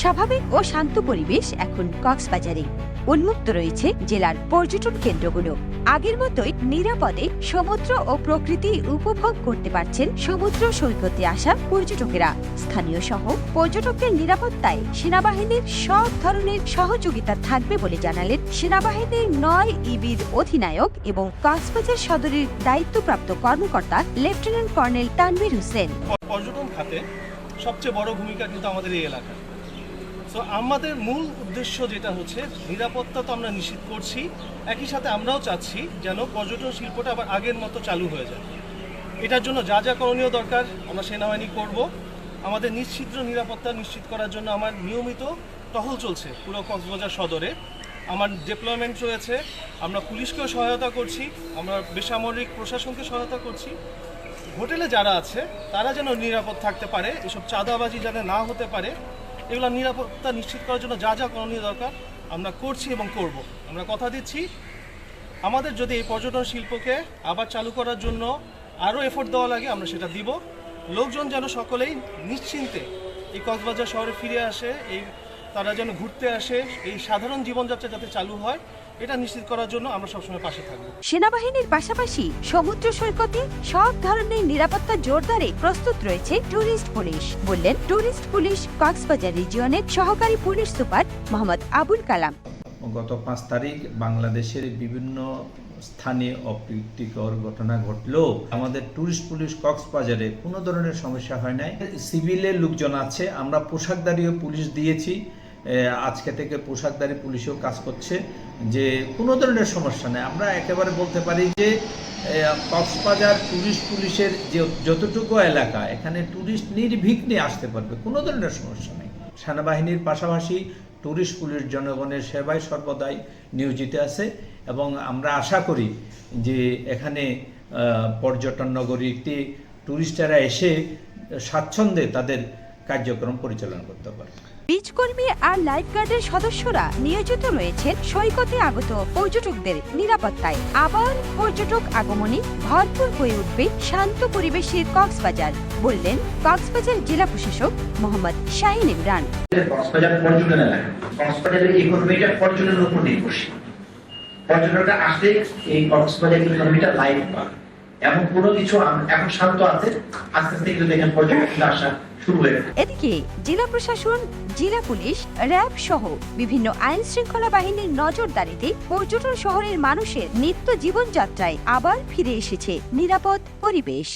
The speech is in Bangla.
স্বাভাবিক ও শান্ত পরিবেশ এখন কক্সবাজারে। উন্মুক্ত রয়েছে জেলার পর্যটন কেন্দ্রগুলো। আগের মতোই নিরাপদে সমুদ্র ও প্রকৃতি উপভোগ করতে পারছেন সমুদ্র সৈকতে আসা পর্যটকেরা। স্থানীয় সহ পর্যটকদের নিরাপত্তায় সেনাবাহিনীর সব ধরনের সহযোগিতা থাকবে বলে জানালেন সেনাবাহিনীর নয় ইবির অধিনায়ক এবং কক্সবাজার সদরের দায়িত্বপ্রাপ্ত কর্মকর্তা লেফটেন্যান্ট কর্নেল তানভীর হোসেন। পর্যটন খাতে সবচেয়ে বড় ভূমিকা কিন্তু আমাদের এই এলাকা সো আমাদের মূল উদ্দেশ্য যেটা হচ্ছে, নিরাপত্তা তো আমরা নিশ্চিত করছি, একই সাথে আমরাও চাচ্ছি যেন পর্যটন শিল্পটা আবার আগের মতো চালু হয়ে যায়। এটার জন্য যা যা করণীয় দরকার আমরা সেনাবাহিনী করব। আমাদের নিশ্চিদ্র নিরাপত্তা নিশ্চিত করার জন্য আমার নিয়মিত টহল চলছে পুরো কক্সবাজার সদরে। আমার ডিপ্লয়মেন্ট রয়েছে, আমরা পুলিশকেও সহায়তা করছি, আমরা বেসামরিক প্রশাসনকে সহায়তা করছি। হোটেলে যারা আছে, তারা যেন নিরাপদ থাকতে পারে, এসব চাঁদাবাজি যেন না হতে পারে এগুলো নিরাপত্তা নিশ্চিত করার জন্য যা যা করণীয় দরকার আমরা করছি এবং করব। আমরা কথা দিচ্ছি, আমাদের যদি এই পর্যটন শিল্পকে আবার চালু করার জন্য আরও এফোর্ট দেওয়া লাগে, আমরা সেটা দিব। লোকজন যেন সকলেই নিশ্চিন্তে এই কক্সবাজার শহরে ফিরে আসে, এই তারা যেন ঘুরতে আসে এই সাধারণ জীবনযাত্রা যাতে চালু হয় এটা নিশ্চিত করার জন্য আমরা সবসময় পাশে থাকব। সেনাবাহিনীর পাশাপাশি সমুদ্র সৈকতে সব ধরনের নিরাপত্তা জোরদারে প্রস্তুত রয়েছে ট্যুরিস্ট পুলিশ বললেন ট্যুরিস্ট পুলিশ কক্সবাজার রিজিয়নের সহকারী পুলিশ সুপার মোহাম্মদ আবুল কালাম। গত পাঁচ তারিখ বাংলাদেশের বিভিন্ন স্থানে অপ্রীতিকর ঘটনা ঘটলেও আমাদের ট্যুরিস্ট পুলিশ কক্সবাজারে কোনো ধরনের সমস্যা হয় নাই। সিভিলের লোকজন আছে আমরা পোশাকধারীও পুলিশ দিয়েছি। আজকে থেকে পোশাকধারী পুলিশও কাজ করছে যে কোনো ধরনের সমস্যা নেই। আমরা একেবারে বলতে পারি যে কক্সবাজার ট্যুরিস্ট পুলিশের যে যতটুকু এলাকা, এখানে ট্যুরিস্ট নির্বিঘ্নে আসতে পারবে, কোনো ধরনের সমস্যা নেই। সেনাবাহিনীর পাশাপাশি ট্যুরিস্ট পুলিশ জনগণের সেবায় সর্বদাই নিয়োজিত আছে এবং আমরা আশা করি যে এখানে পর্যটন নগরীতে ট্যুরিস্টেরা এসে স্বাচ্ছন্দ্যে তাদের কার্যক্রম পরিচালনা করতে পারে বিচ কর্মী আর লাইফগার্ডের সদস্যরা নিয়োজিত রয়েছেন সৈকতে আগত পর্যটকদের নিরাপত্তায়। আবার পর্যটক আগমনে ভরপুর হয়ে উঠবে শান্ত পরিবেশের কক্সবাজার, বললেন কক্সবাজার জেলা প্রশাসক মোহাম্মদ শাহিন ইমরান। কক্সবাজার পর্যটন কক্সবাজারের ইকোনমিটা পর্যটনের উপর নির্ভরশীল। পর্যটকরা আসলে এই কক্সবাজার ইকোনমিটা লাইফ পাবে। এমন কোনো কিছু এখন শান্ত আছে। আস্তে আস্তে কিন্তু দেখেন পর্যটকদের আসা এদিকে জেলা প্রশাসন, জেলা পুলিশ, র্যাব সহ বিভিন্ন আইন শৃঙ্খলা বাহিনীর নজরদারিতে পর্যটন শহরের মানুষের নিত্য জীবনযাত্রায় আবার ফিরে এসেছে নিরাপদ পরিবেশ।